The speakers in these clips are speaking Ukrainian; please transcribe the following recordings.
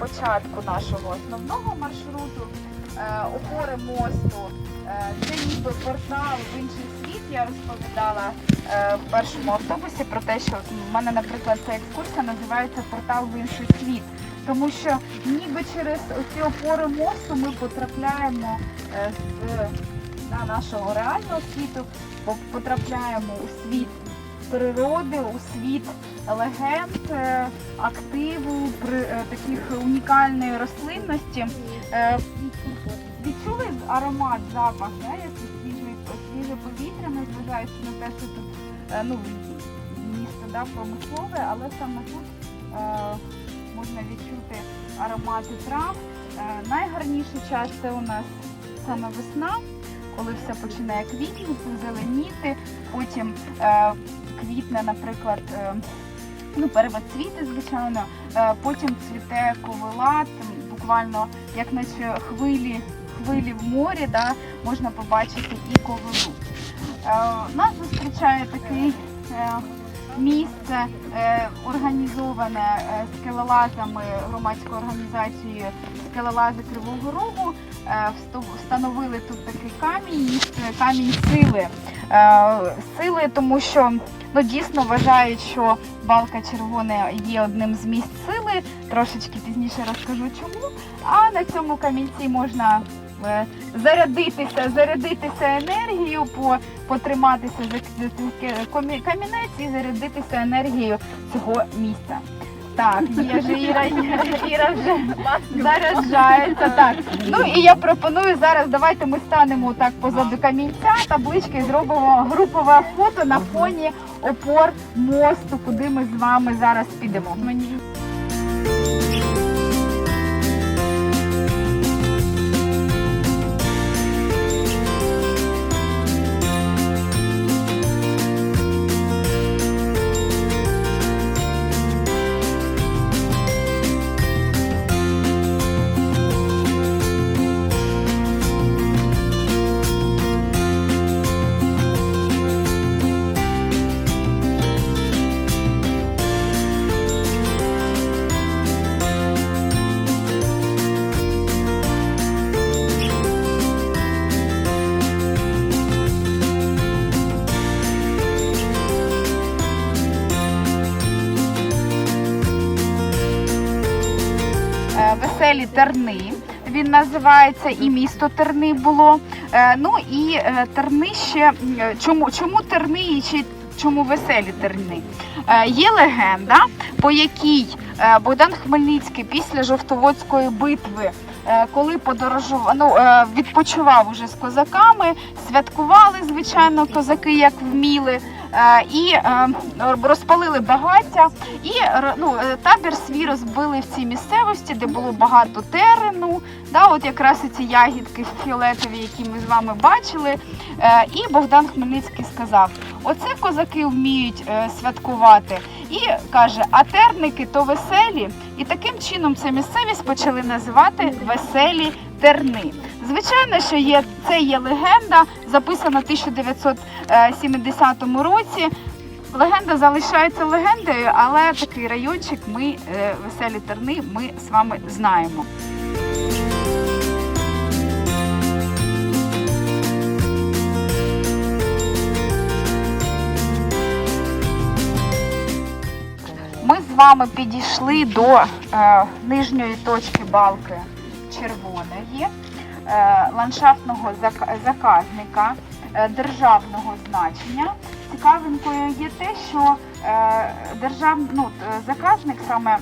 початку нашого основного маршруту. Е, Опори мосту. Е, Це ніби портал в інший світ. Я розповідала е, в першому автобусі про те, що в мене, наприклад, ця екскурсія називається Портал в інший світ. Тому що ніби через ці опори мосту ми потрапляємо е, з да, нашого реального світу, потрапляємо у світ природи, у світ легенд, е, активу, при, е, таких унікальної рослинності. Е, Відчули аромат, запах, да, який свіжий, свіже повітря, незважаючи на те, що тут ну, місто да, промислове, але саме тут е, можна відчути аромати трав. Е, найгарніший час це у нас саме весна, коли все починає квітнути, зеленіти, потім е, квітне, наприклад, е, ну, первоцвіти, звичайно, е, потім цвіте ковила, буквально як наче хвилі, хвилі в морі, да, можна побачити і ковилу. Е, нас зустрічає такий е, місце е, організоване скелелазами громадською організацією скелелази Кривого Рогу. Встановили тут такий камінь, камінь сили. Сили, тому що ну, дійсно вважають, що балка червона є одним з місць сили. Трошечки пізніше розкажу чому. А на цьому камінці можна е, зарядитися, зарядитися енергією, по, потриматися за камінець і зарядитися енергією цього місця. Так, же Іра, Іра, Іра вже заряджається. Так. Ну і я пропоную зараз, давайте ми станемо так позаду камінця, таблички і зробимо групове фото на фоні опор мосту, куди ми з вами зараз підемо. Називається і місто Терни було. Е, Ну і е, терни ще е, чому, чому терни і чи чому веселі терни? Є легенда, по якій Богдан Хмельницький після Жовтоводської битви. Коли подорожував, ну, відпочивав уже з козаками, святкували, звичайно, козаки як вміли, і е, розпалили багаття, і ну, е, табір свій розбили в цій місцевості, де було багато терену. Да, от якраз ці ягідки фіолетові, які ми з вами бачили. Е, І Богдан Хмельницький сказав: оце козаки вміють е, святкувати. І каже, а терники то веселі. І таким чином цю місцевість почали називати веселі терни. Звичайно, що є це є легенда, записана в 1970 році. Легенда залишається легендою, але такий райончик ми е, веселі терни ми з вами знаємо. Вами підійшли до е, нижньої точки балки червоної, е, ландшафтного зак- заказника е, державного значення. Цікавинкою є те, що е, держав, ну, заказник саме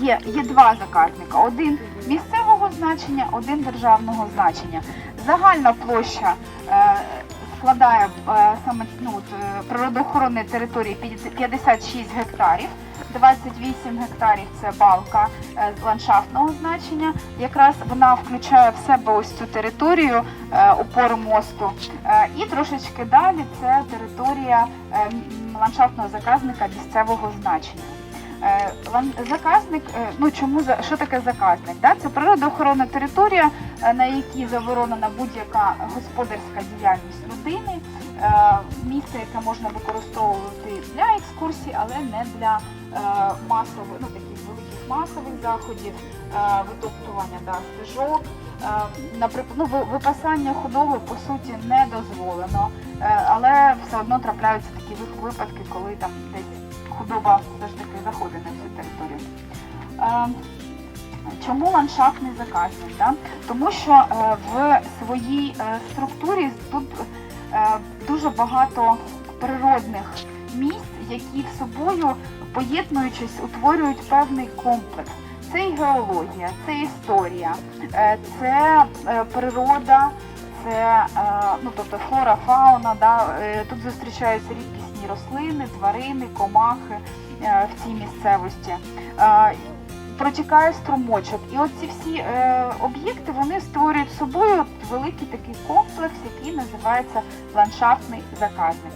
є, є два заказника: один місцевого значення, один державного значення. Загальна площа е, складає е, саме ну, природоохоронної території 56 гектарів. 28 гектарів це балка е, ландшафтного значення. Якраз вона включає в себе ось цю територію опору мосту. Е, І трошечки далі це територія е, ландшафтного заказника місцевого значення. Е, Заказник, е, ну чому за що таке заказник? Да? Це природоохоронна територія, е, на якій заборонена будь-яка господарська діяльність людини. місце, яке можна використовувати для екскурсій, але не для масових, ну таких великих масових заходів, витоптування да, стежок. Наприклад, ну, випасання худоби по суті не дозволено, але все одно трапляються такі випадки, коли там десь худоба все ж таки заходить на цю територію. Е, Чому ландшафтний заказник? Да? Тому що е, в своїй е, структурі тут дуже багато природних місць, які в собою, поєднуючись, утворюють певний комплекс. Це і геологія, це історія, це природа, це ну, тобто флора, фауна. Да? Тут зустрічаються рідкісні рослини, тварини, комахи е, в цій місцевості. Е, Протікає струмочок, і оці всі е, об'єкти вони створюють собою великий такий комплекс, який називається ландшафтний заказник.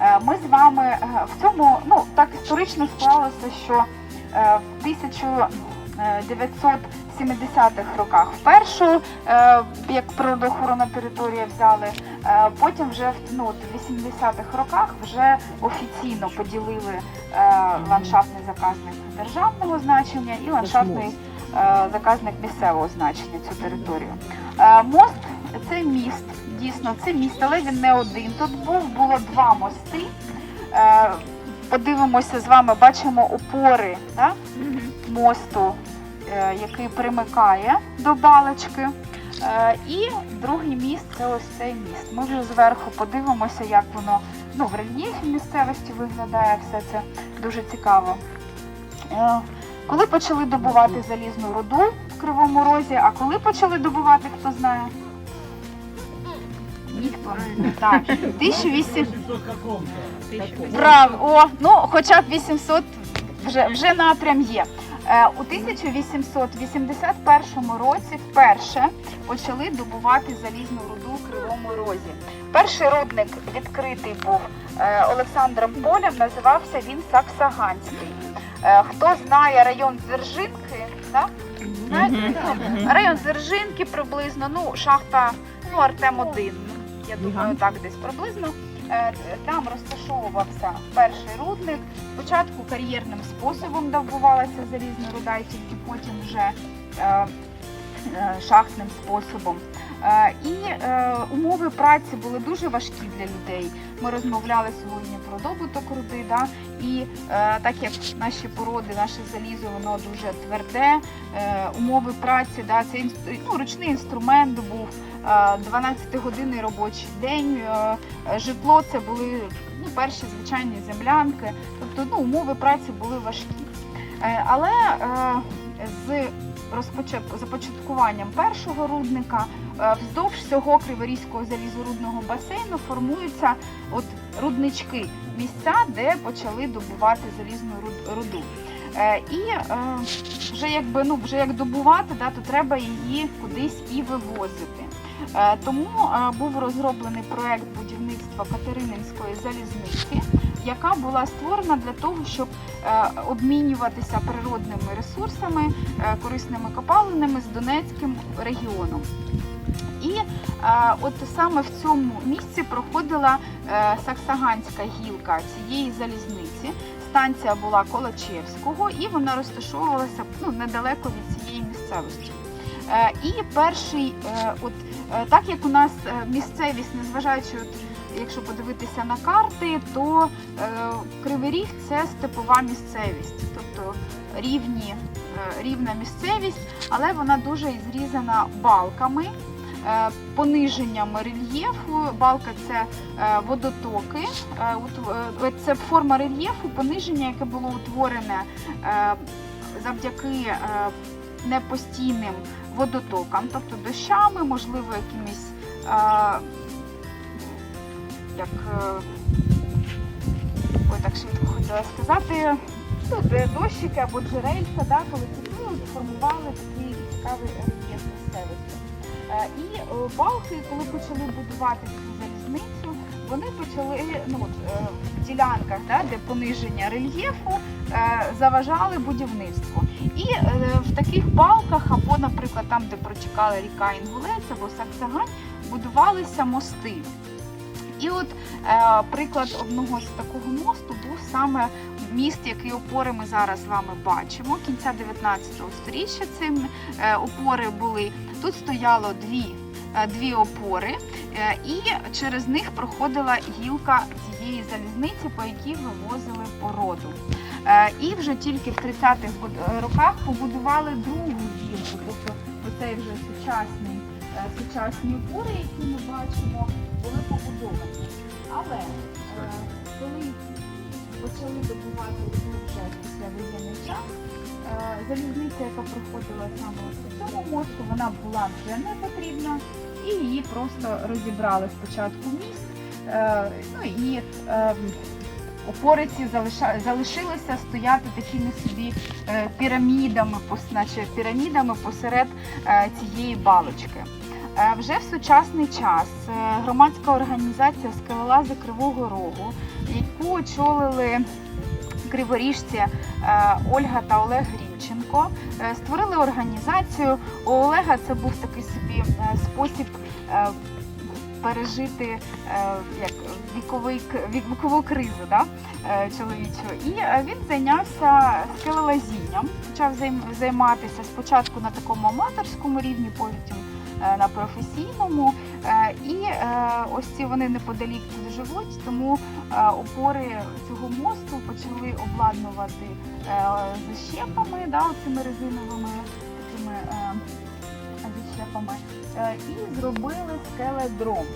Е, ми з вами е, в цьому, ну так історично склалося, що е, в 1970-х роках вперше е, як природоохоронна територія взяли, е, потім вже в ну, в 80-х роках вже офіційно поділили е, ландшафтний заказник державного значення і ландшафтний заказник місцевого значення цю територію. Мост це міст, дійсно, це міст, але він не один. Тут був було два мости. Подивимося з вами, бачимо опори да, мосту, який примикає до балочки. Е, І другий міст це ось цей міст. Ми вже зверху подивимося, як воно ну, в рельєфі місцевості виглядає все це дуже цікаво. Е, Коли почали добувати залізну руду в Кривому Розі, а коли почали добувати, хто знає? Ніхто. Так, 1800. Прав, о, ну хоча б 800 вже, вже напрям є. Е, у 1881 році вперше почали добувати залізну руду у Кривому Розі. Перший рудник відкритий був е, Олександром Полем, називався він Саксаганський. Е, хто знає район Дзержинки, да? Знаєте, район Дзержинки приблизно, ну, шахта ну, Артем 1, я думаю, так десь приблизно. Е, Там розташовувався перший рудник. Спочатку кар'єрним способом добувалася залізна руда, і тільки потім вже е, е, шахтним способом. І умови праці були дуже важкі для людей. Ми розмовляли сьогодні про добуток руди, да? і так як наші породи, наше залізо, воно дуже тверде, умови праці, да? це ну, ручний інструмент був, 12-годинний робочий день, е, е, житло це були ну, перші звичайні землянки, тобто ну, умови праці були важкі. Е, Але е, з започаткуванням першого рудника е, вздовж всього Криворізького залізорудного басейну формуються от руднички, місця, де почали добувати залізну руду. Е, І е, вже якби ну вже як добувати, да, то треба її кудись і вивозити. Е, Тому е, був розроблений проект будівництва Катерининської залізниці, яка була створена для того, щоб е, обмінюватися природними ресурсами, корисними копалинами з Донецьким регіоном. І от саме в цьому місці проходила Саксаганська гілка цієї залізниці. Станція була Колачевського і вона розташовувалася ну, недалеко від цієї місцевості. І перший, от так як у нас е, місцевість, незважаючи, якщо подивитися на карти, то е, Кривий Ріг це степова місцевість, тобто рівні, е, рівна місцевість, але вона дуже зрізана балками. е, Пониженнями рельєфу, балка це е, водотоки, е, е, це форма рельєфу, пониження, яке було утворене е, завдяки е, непостійним водотокам, тобто дощами, можливо, якимись е, як е, ой, так швидко хотіла сказати, ну, дощики або джерельця, да, коли цвіли, формували такий цікавий рельєф місцевості. І е, балки, коли почали будувати цю залізницю, вони почали ну, от, е, в ділянках, да, де пониження рельєфу, заважали будівництву. І е, в таких балках, або, наприклад, там, де протікала ріка Інгулець або Саксагань, будувалися мости. І от е, приклад одного з такого мосту був саме міст, який опори ми зараз з вами бачимо. Кінця 19 століття цим е, опори були. Тут стояло дві, е, дві опори, е, і через них проходила гілка цієї залізниці, по якій вивозили породу. Е, І вже тільки в 30-х роках побудували другу гілку, тобто оцей вже сучасний, е, сучасні опори, які ми бачимо, були побудовані. Але е, коли почали добувати вже після воєнний час, е, залізниця, яка проходила саме по цьому мосту, вона була вже не потрібна, і її просто розібрали спочатку міст. Е, ну і опори ці залиша- залишилися стояти такими собі е, пірамідами, наче пірамідами посеред е, цієї балочки. Е, Вже в сучасний час громадська організація Скелелази Кривого Рогу, яку очолили криворіжці Ольга та Олег Грінченко, е, створили організацію. У Олега це був такий собі спосіб пережити е, як віковий вікову кризу да, е, чоловічу. І е, він зайнявся скелелазінням, почав займатися спочатку на такому аматорському рівні, потім на професійному. І ось ці вони неподалік тут живуть, тому опори цього мосту почали обладнувати защепами, да, цими резиновими такими е, е, і зробили скеледром.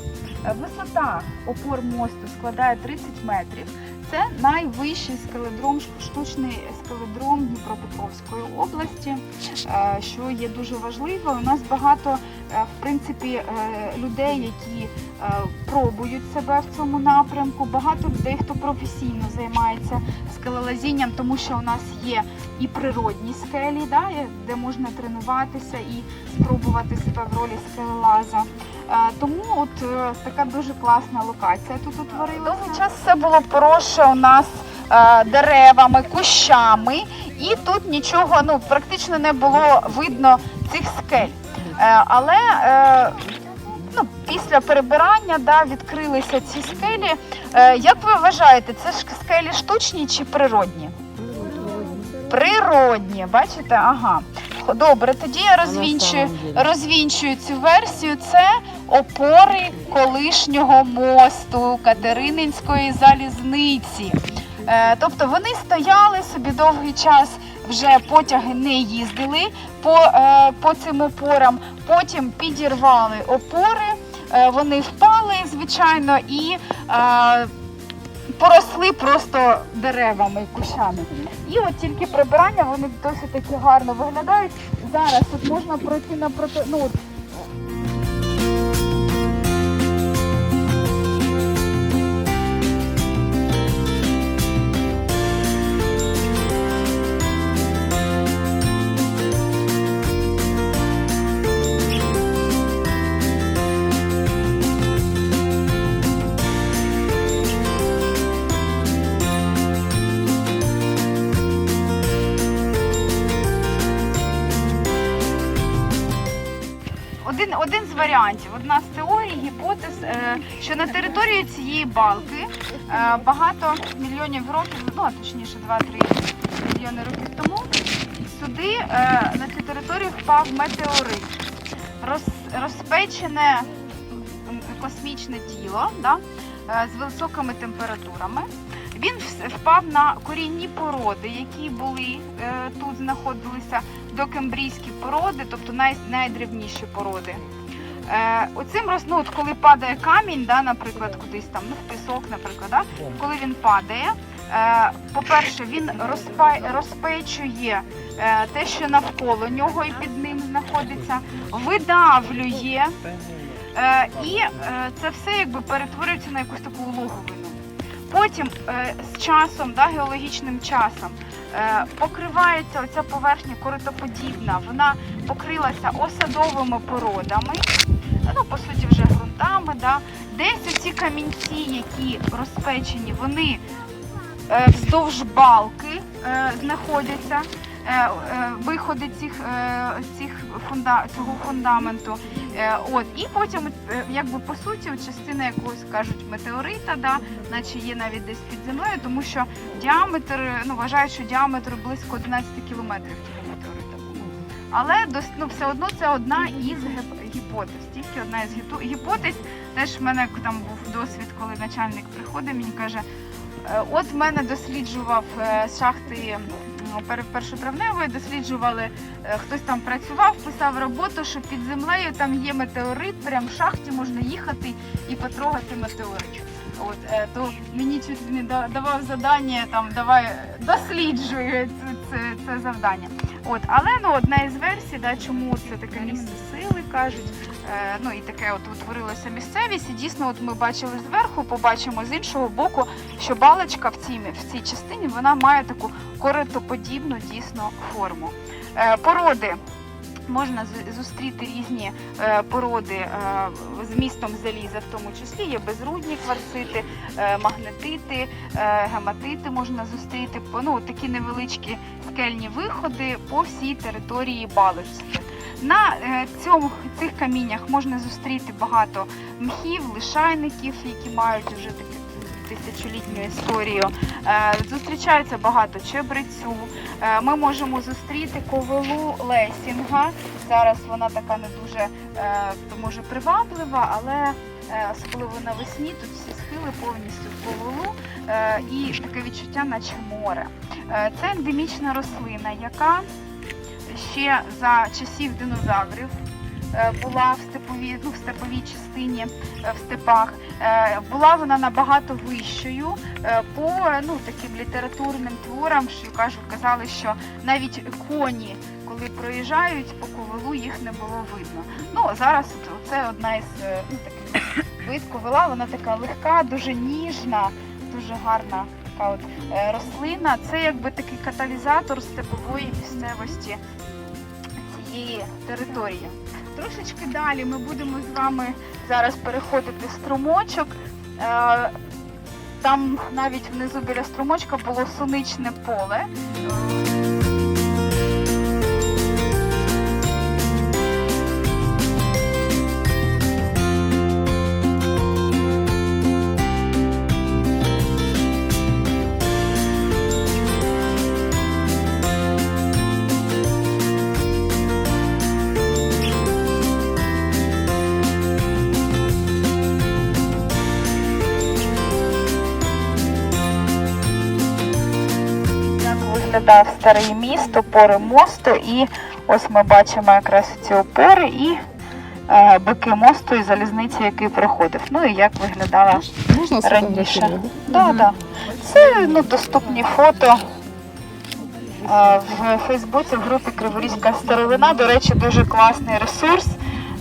Е, Висота опор мосту складає 30 метрів. Це найвищий скеледром, штучний скеледром Дніпропетровської області, е, що є дуже важливо. У нас багато е, в принципі е, людей, які пробують себе в цьому напрямку. Багато людей, хто професійно займається скелелазінням, тому що у нас є і природні скелі, да, де можна тренуватися і спробувати себе в ролі скелелаза. Е, Тому от е, така дуже класна локація тут утворилася. Довгий час все було поросше у нас е, деревами, кущами, і тут нічого ну, практично не було видно цих скель. Але ну, після перебирання да, відкрилися ці скелі. Як ви вважаєте, це ж скелі штучні чи природні? Природні, бачите? Ага. Добре, тоді я розвінчую, розвінчую цю версію. Це опори колишнього мосту Катерининської залізниці. Е, Тобто вони стояли собі довгий час, вже потяги не їздили по, е, по цим опорам, потім підірвали опори, е, вони впали, звичайно, і поросли просто деревами кущами. І от тільки прибирання вони досить таки гарно виглядають. Зараз от можна пройти напроти. Ну, варіантів, одна з теорій, гіпотез, е, що на території цієї балки е, багато мільйонів років, ну точніше 2-3 мільйони років тому, сюди е, на цю територію впав метеорит. Роз, розпечене космічне тіло да, з високими температурами. Він впав на корінні породи, які були тут знаходилися докембрійські породи, тобто най, найдревніші породи. Е, оцим роз, ну, от коли падає камінь, да, наприклад, кудись там, ну, в пісок, наприклад, да, коли він падає, е, по-перше, він розпа, розпечує е, те, що навколо нього і під ним знаходиться, видавлює, е, і е, це все якби перетворюється на якусь таку улоговину. Потім е, з часом, да, геологічним часом, е, покривається оця поверхня коритоподібна, вона покрилася осадовими породами, ну, по суті, вже ґрунтами. Да. Десь ці камінці, які розпечені, вони е, вздовж балки е, знаходяться. е, е, виходи цих, е, цих фунда, цього фундаменту. От, і потім, якби по суті, частина якогось кажуть метеорита, да, наче є навіть десь під землею, тому що діаметр, ну вважають, що діаметр близько 11 кілометрів. Але ну, все одно це одна із гіп- гіпотез. Тільки одна із гіпо- гіпотез. Теж в мене там був досвід, коли начальник приходить, мені каже, «Е, от в мене досліджував е, шахти першотравневої, досліджували, е, хтось там працював, писав роботу, що під землею там є метеорит, прям в шахті можна їхати і потрогати метеорит. От, то мені чуть не давав завдання, там давай досліджуй це, це, це завдання. От, але ну одна із версій, да, чому це таке місце сили кажуть. Е, ну і таке от утворилася місцевість. І дійсно, от ми бачили зверху, побачимо з іншого боку, що балочка в цій, в цій частині вона має таку коритоподібну дійсно форму. Е, породи. Можна зустріти різні е, породи е, з містом заліза, в тому числі є безрудні кварцити, е, магнетити, гематити можна зустріти. Ну, такі невеличкі скельні виходи по всій території Балочки. На цьому, цих каміннях можна зустріти багато мхів, лишайників, які мають вже таку тисячолітню історію. Е, Зустрічається багато чебрецю. Е, Ми можемо зустріти ковилу лесінга. Зараз вона така не дуже е, може приваблива, але особливо навесні тут всі схили повністю в ковилу і таке відчуття, наче море. Це ендемічна рослина, яка ще за часів динозаврів була в степовій, ну, в степовій частині е, в степах. Е, Була вона набагато вищою е, по ну, таким літературним творам, що кажуть, казали, що навіть коні, коли проїжджають по ковилу, їх не було видно. Ну зараз це одна із е, ну, таких вид ковила, вона така легка, дуже ніжна, дуже гарна така от е, рослина. Це якби такий каталізатор степової місцевості цієї території. Трошечки далі ми будемо з вами зараз переходити струмочок. Е, Там навіть внизу біля струмочка було соничне поле. Виглядав старий міст, опори мосту, і ось ми бачимо якраз ці опори і е, бики мосту і залізниці, який проходив. Ну і як виглядала Можна раніше. Да, да. Це ну, доступні фото. е, В Фейсбуці в групі Криворізька старовина, до речі, дуже класний ресурс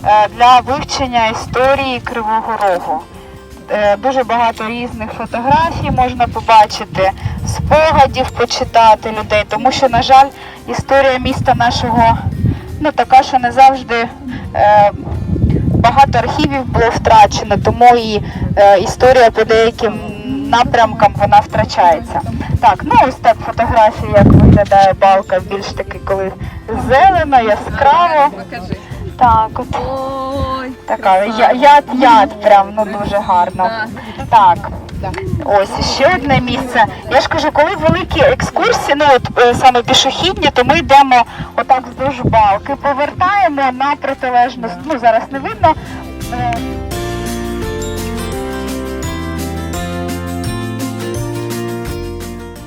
е, для вивчення історії Кривого Рогу. Е, Дуже багато різних фотографій можна побачити, спогадів почитати людей, тому що, на жаль, історія міста нашого ну, така, що не завжди е, багато архівів було втрачено, тому і е, історія по деяким напрямкам вона втрачається. Так, ну ось так фотографія, як виглядає балка, більш таки, коли зелено, яскраво. Так, от Ой, така я- яд, яд, прям ну дуже гарно. Так. Ось ще одне місце. Я ж кажу, коли великі екскурсії, ну от е, саме пішохідні, то ми йдемо отак вздовж балки, повертаємо на протилежну, ну зараз не видно. е,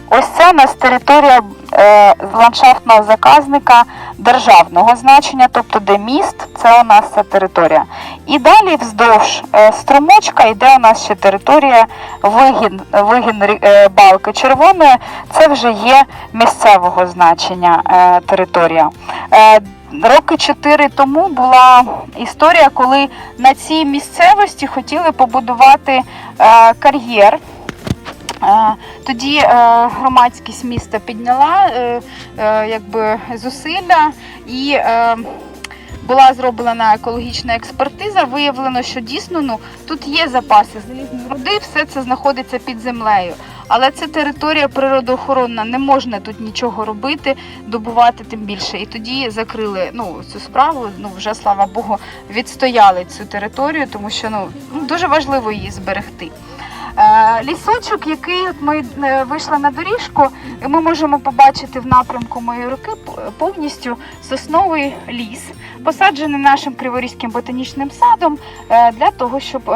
Ось це у нас територія е, ландшафтного заказника державного значення, тобто де міст, це у нас ця територія. І далі вздовж е, струмочка йде у нас ще територія вигін, вигін е, балки червоної, це вже є місцевого значення е, територія. Роки чотири тому була історія, коли на цій місцевості хотіли побудувати кар'єр. Тоді е, громадськість міста підняла е, е, якби зусилля і була зроблена екологічна експертиза. Виявлено, що дійсно ну, тут є запаси залізної руди, все це знаходиться під землею. Але це територія природоохоронна, не можна тут нічого робити, добувати тим більше. І тоді закрили ну, цю справу. Ну вже слава Богу, відстояли цю територію, тому що ну, дуже важливо її зберегти. Е, Лісочок, який от ми е, вийшли на доріжку, і ми можемо побачити в напрямку моєї руки повністю сосновий ліс, посаджений нашим Криворізьким ботанічним садом е, для того, щоб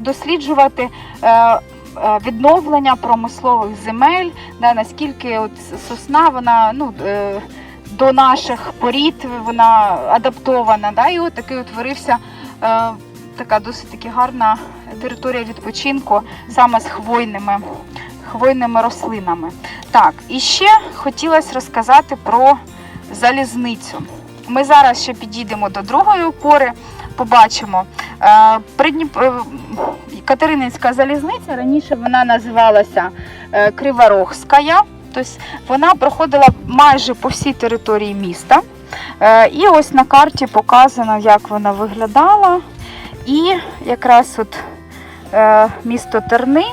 досліджувати. Відновлення промислових земель, да, наскільки от сосна вона ну, до наших порід вона адаптована. Да, і от такий утворився така досить таки гарна територія відпочинку саме з хвойними, хвойними рослинами. Так, і ще хотілося розказати про залізницю. Ми зараз ще підійдемо до другої опори, побачимо. Е, е, Катерининська залізниця раніше вона називалася е, Криворогська. Тобто вона проходила майже по всій території міста. І ось на карті показано, як вона виглядала. І якраз от місто Терни.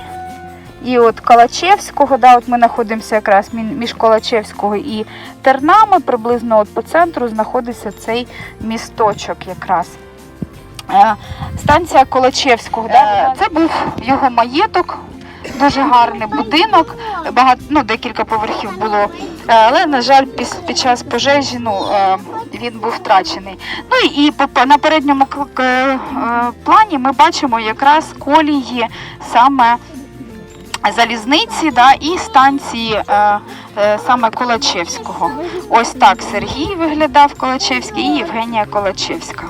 І от Калачевського, да, от ми знаходимося якраз між Калачевського і Тернами, приблизно от по центру знаходиться цей місточок якраз. Е, станція Колачевського, да, це був його маєток, дуже гарний будинок, багато, ну, декілька поверхів було. Е, Але, на жаль, під час пожежі ну, е, він був втрачений. Ну і на передньому е, плані ми бачимо якраз колії саме залізниці да, і станції саме Колачевського. Ось так Сергій виглядав Колачевський і Євгенія Колачевська.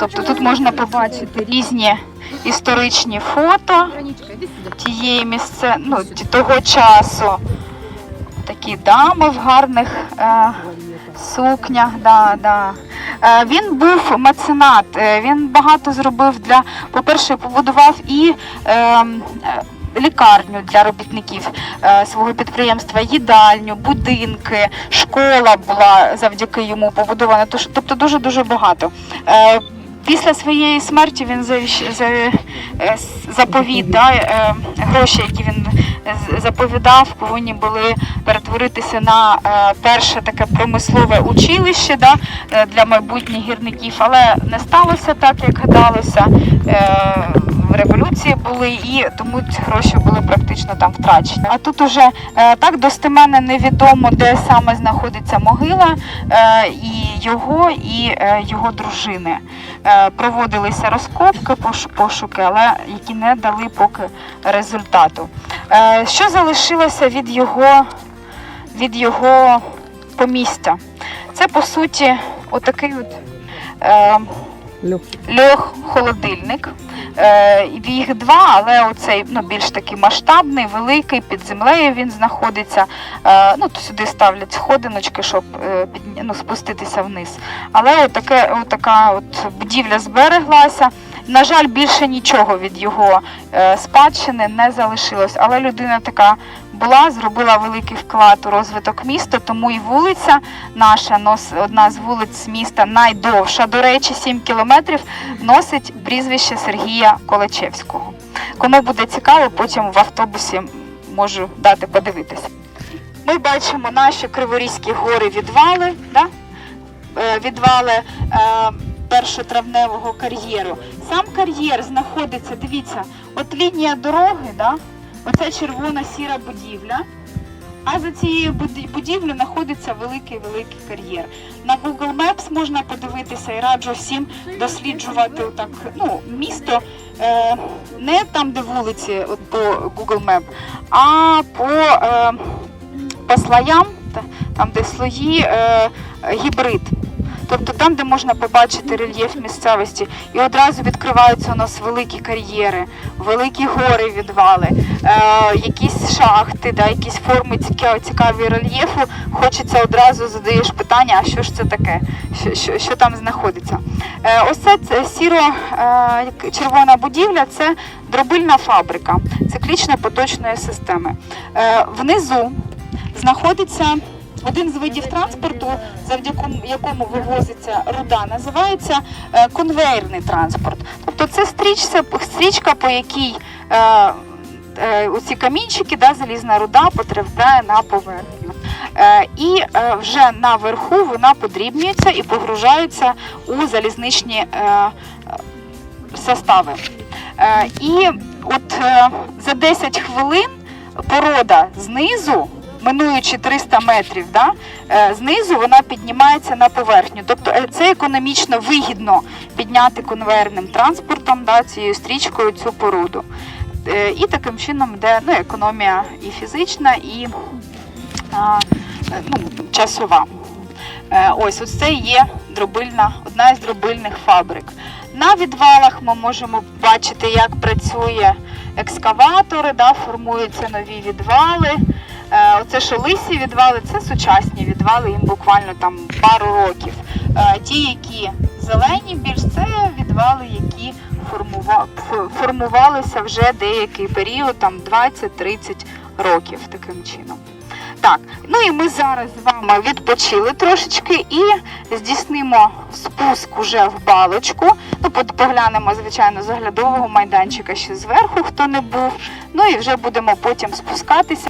Тобто тут можна побачити різні історичні фото тієї місце, ну, того часу. Такі дами в гарних е, сукнях. Да, да. Е, він був меценат, е, він багато зробив для, по-перше, побудував і е, е, лікарню для робітників е, свого підприємства, їдальню, будинки, школа була завдяки йому побудована. Тобто дуже-дуже багато. Е, Після своєї смерті він е, заповіт, е, гроші, які він заповідав, повинні були перетворитися на е, перше таке промислове училище да, е, для майбутніх гірників, але не сталося так, як гадалося. Революції були і тому ці гроші були практично там втрачені. А тут уже е, так достеменно невідомо, де саме знаходиться могила е, і його, і е, його дружини. Проводилися розкопки, пошуки, але які не дали поки результату. Що залишилося від його, від його помістя? Це по суті отакий от. Е, Льох-холодильник. Е, їх два, але оцей ну, більш такий масштабний, великий, під землею він знаходиться. Е, ну, то сюди ставлять сходиночки, щоб е, ну, спуститися вниз. Але отаке, отака от будівля збереглася. На жаль, більше нічого від його е, спадщини не залишилось. Але людина така була, зробила великий вклад у розвиток міста, тому і вулиця наша, одна з вулиць міста, найдовша, до речі, 7 кілометрів, носить прізвище Сергія Колачевського. Кому буде цікаво, потім в автобусі можу дати подивитися. Ми бачимо наші Криворізькі гори відвали, да? Е, відвали е, першотравневого кар'єру. Сам кар'єр знаходиться, дивіться, от лінія дороги, да? Оце червона сіра будівля. А за цією буді- будівлею знаходиться великий-великий кар'єр. На Google Maps можна подивитися і раджу всім досліджувати отак, ну, місто е, не там, де вулиці от по Google Map, а по, е, по слоям, там, де слої е, гібрид. Тобто там, де можна побачити рельєф місцевості, і одразу відкриваються у нас великі кар'єри, великі гори відвали, е, якісь шахти, да, якісь форми цікаві, рельєфу. Хочеться одразу задаєш питання, а що ж це таке, що, що, що там знаходиться. Е, ось це, це сіро е, будівля, це дробильна фабрика циклічно-поточної системи. Е, внизу знаходиться один з видів транспорту, завдяки якому вивозиться руда, називається е, конвейерний транспорт. Тобто це стрічка, стрічка по якій е, е, оці камінчики, да, залізна руда потрапляє на поверхню. Е, і е, вже наверху вона подрібнюється і погружається у залізничні е, состави. Е, і от е, за 10 хвилин порода знизу, минуючи 300 метрів, да, е, знизу вона піднімається на поверхню. Тобто е, це економічно вигідно підняти конвейерним транспортом, да, цією стрічкою цю породу. Е, І таким чином йде ну, економія і фізична, і ну, часова. Ось ось це є дробильна, одна із дробильних фабрик. На відвалах ми можемо бачити, як працює екскаватори, да, формуються нові відвали. Е, Оце що лисі відвали, це сучасні відвали, їм буквально там пару років. Е, Ті, які зелені, більш це відвали, які формува- формувалися вже деякий період, там 20-30 років таким чином. Так, ну і ми зараз з вами відпочили трошечки і здійснимо спуск уже в балочку. Ну, поглянемо, звичайно, з оглядового майданчика ще зверху, хто не був. Ну і вже будемо потім спускатися.